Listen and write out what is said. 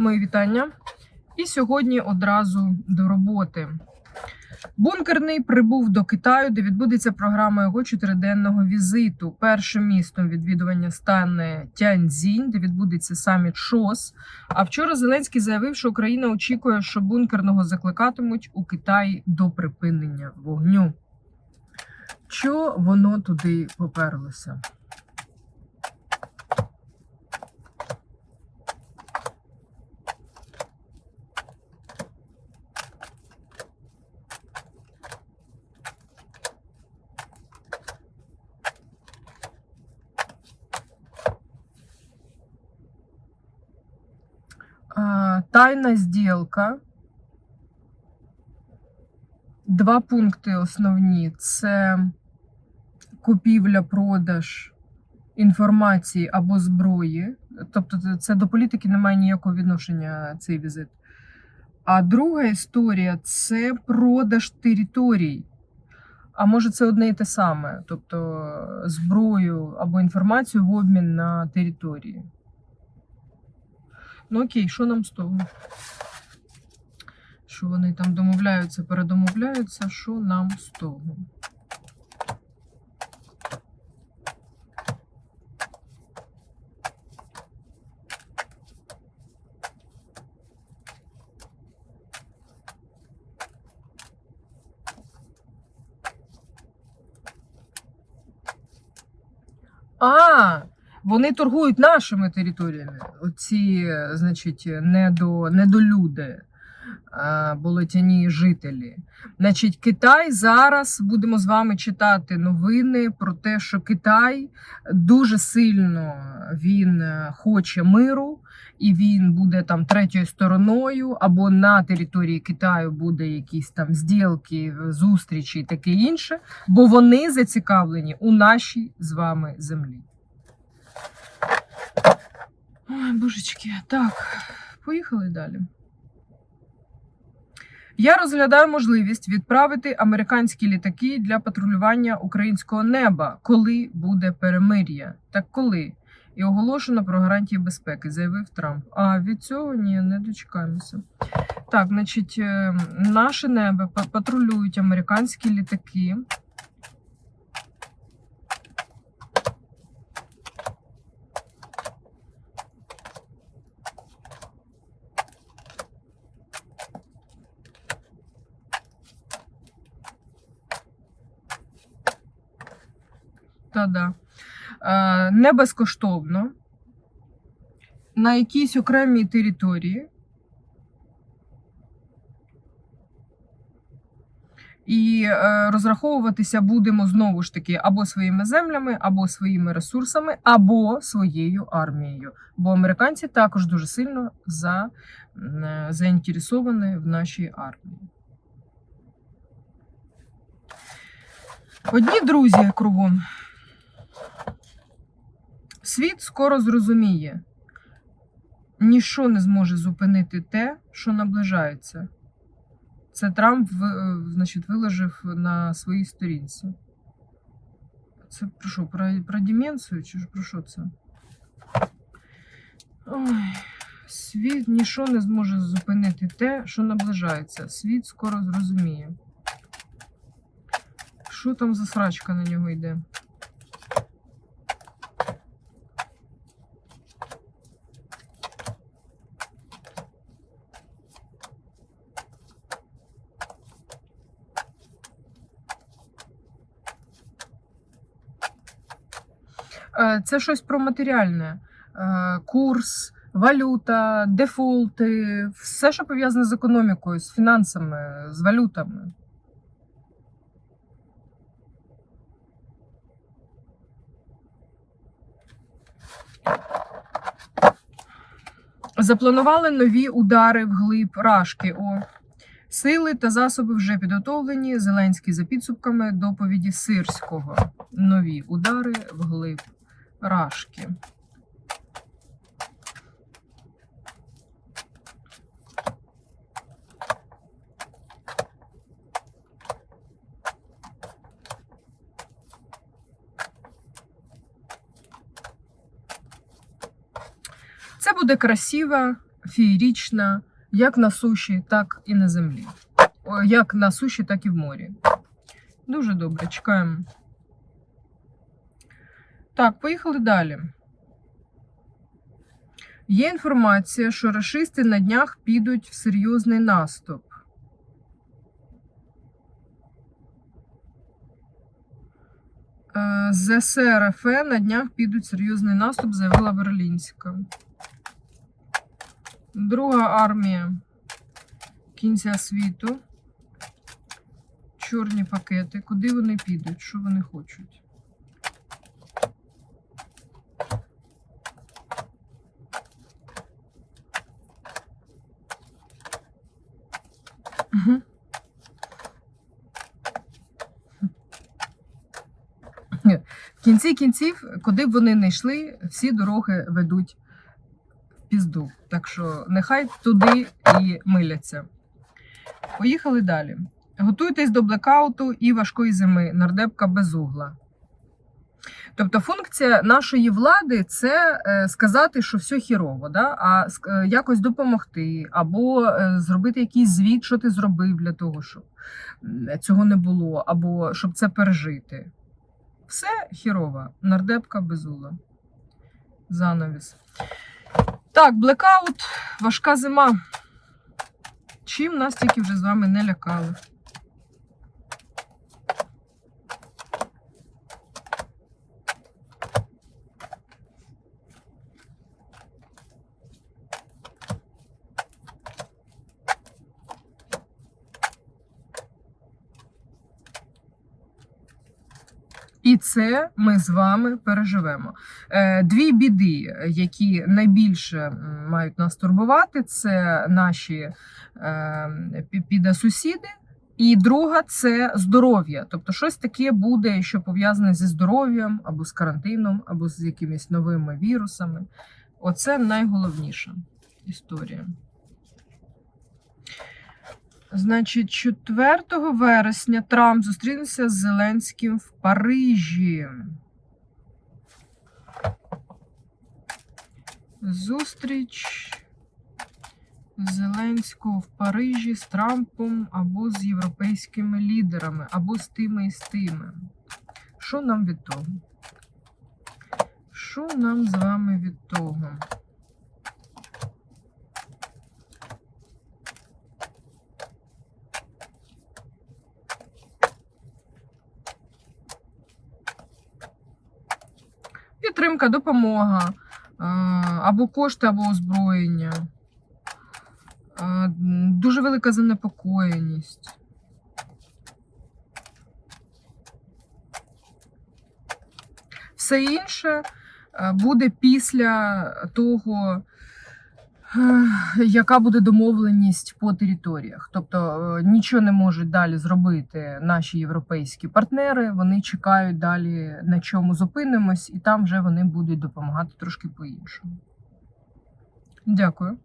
Мої вітання. І сьогодні одразу до роботи. Бункерний прибув до Китаю, де відбудеться програма його чотириденного візиту. Першим містом відвідування стане Тяньцзінь, де відбудеться саміт ШОС. А вчора Зеленський заявив, що Україна очікує, що бункерного закликатимуть у Китаї до припинення вогню. Що воно туди поперлося? А, Тайна зділка. Два пункти основні: це купівля-продаж інформації або зброї. Тобто, це- до політики не має ніякого відношення цей візит. А друга історія це продаж територій. А може, це одне і те саме, тобто зброю або інформацію в обмін на території. Ну окей, що нам з того? Що вони там домовляються, передомовляються, що нам з того? А, вони торгують нашими територіями. Оці, значить, недо, недолюди, болотяні жителі. Значить, Китай зараз будемо з вами читати новини про те, що Китай дуже сильно він е, хоче миру, і він буде там третьою стороною, або на території Китаю буде якісь там зділки, зустрічі і таке інше, бо вони зацікавлені у нашій з вами землі. Ой, божечки, так, поїхали далі. Я розглядаю можливість відправити американські літаки для патрулювання українського неба, коли буде перемир'я. Так коли? І оголошено про гарантії безпеки, заявив Трамп. А від цього ні, не дочекаємося. Так, значить, е, наше небо патрулюють американські літаки. Та-да. Е, не безкоштовно. На якійсь окремій території. І е, розраховуватися будемо знову ж таки або своїми землями, або своїми ресурсами, або своєю армією. Бо американці також дуже сильно за, заінтересовані в нашій армії. Одні друзі кругом. Світ скоро зрозуміє, ніщо не зможе зупинити те, що наближається. Це Трамп е, значить, виложив на своїй сторінці. Це про що? Про, про деменцію чи про що це? Ой, світ ніщо не зможе зупинити те, що наближається. Світ скоро зрозуміє. Що там за срачка на нього йде? Це щось про матеріальне. Е, Курс, валюта, дефолти, все, що пов'язане з економікою, з фінансами, з валютами. Запланували нові удари вглиб Рашки. О. Сили та засоби вже підготовлені. Зеленський за підсумками доповіді Сирського. Нові удари вглиб Рашки. Це буде красива феєрічна, як на суші, так і на землі. Як на суші, так і в морі. Дуже добре, чекаємо. Так, поїхали далі. Є інформація, що рашисти на днях підуть в серйозний наступ. Е, ЗСР РФ на днях підуть серйозний наступ, заявила Берлінська. Друга армія кінця світу. Чорні пакети. Куди вони підуть? Що вони хочуть? В кінці кінців, куди б вони не йшли, всі дороги ведуть в пізду. Так що нехай туди і миляться. Поїхали далі. Готуйтесь до блекауту і важкої зими. Нардепка без угла. Тобто функція нашої влади це е, сказати, що все хірово, да? а е, якось допомогти, або е, зробити якийсь звіт, що ти зробив для того, щоб цього не було, або щоб це пережити. Все хірово. Нардепка безула. Занавіс. Так, блекаут, важка зима. Чим нас тільки вже з вами не лякали. І це ми з вами переживемо. Е, Дві біди, які найбільше мають нас турбувати, це наші е, піде-сусіди. І друга це здоров'я. Тобто щось таке буде, що пов'язане зі здоров'ям, або з карантином, або з якимись новими вірусами. Оце найголовніша історія. Значить, 4 вересня Трамп зустрінеться з Зеленським в Парижі. Зустріч Зеленського в Парижі з Трампом або з європейськими лідерами, або з тими і з тими. Що нам від того? Що нам з вами від того? Підтримка, допомога, е, або кошти, або озброєння. Е, Дуже велика занепокоєність. Все інше е, буде після того, яка буде домовленість по територіях. Тобто е, нічого не можуть далі зробити наші європейські партнери. Вони чекають далі, на чому зупинимось, і там вже вони будуть допомагати трошки по-іншому. Дякую.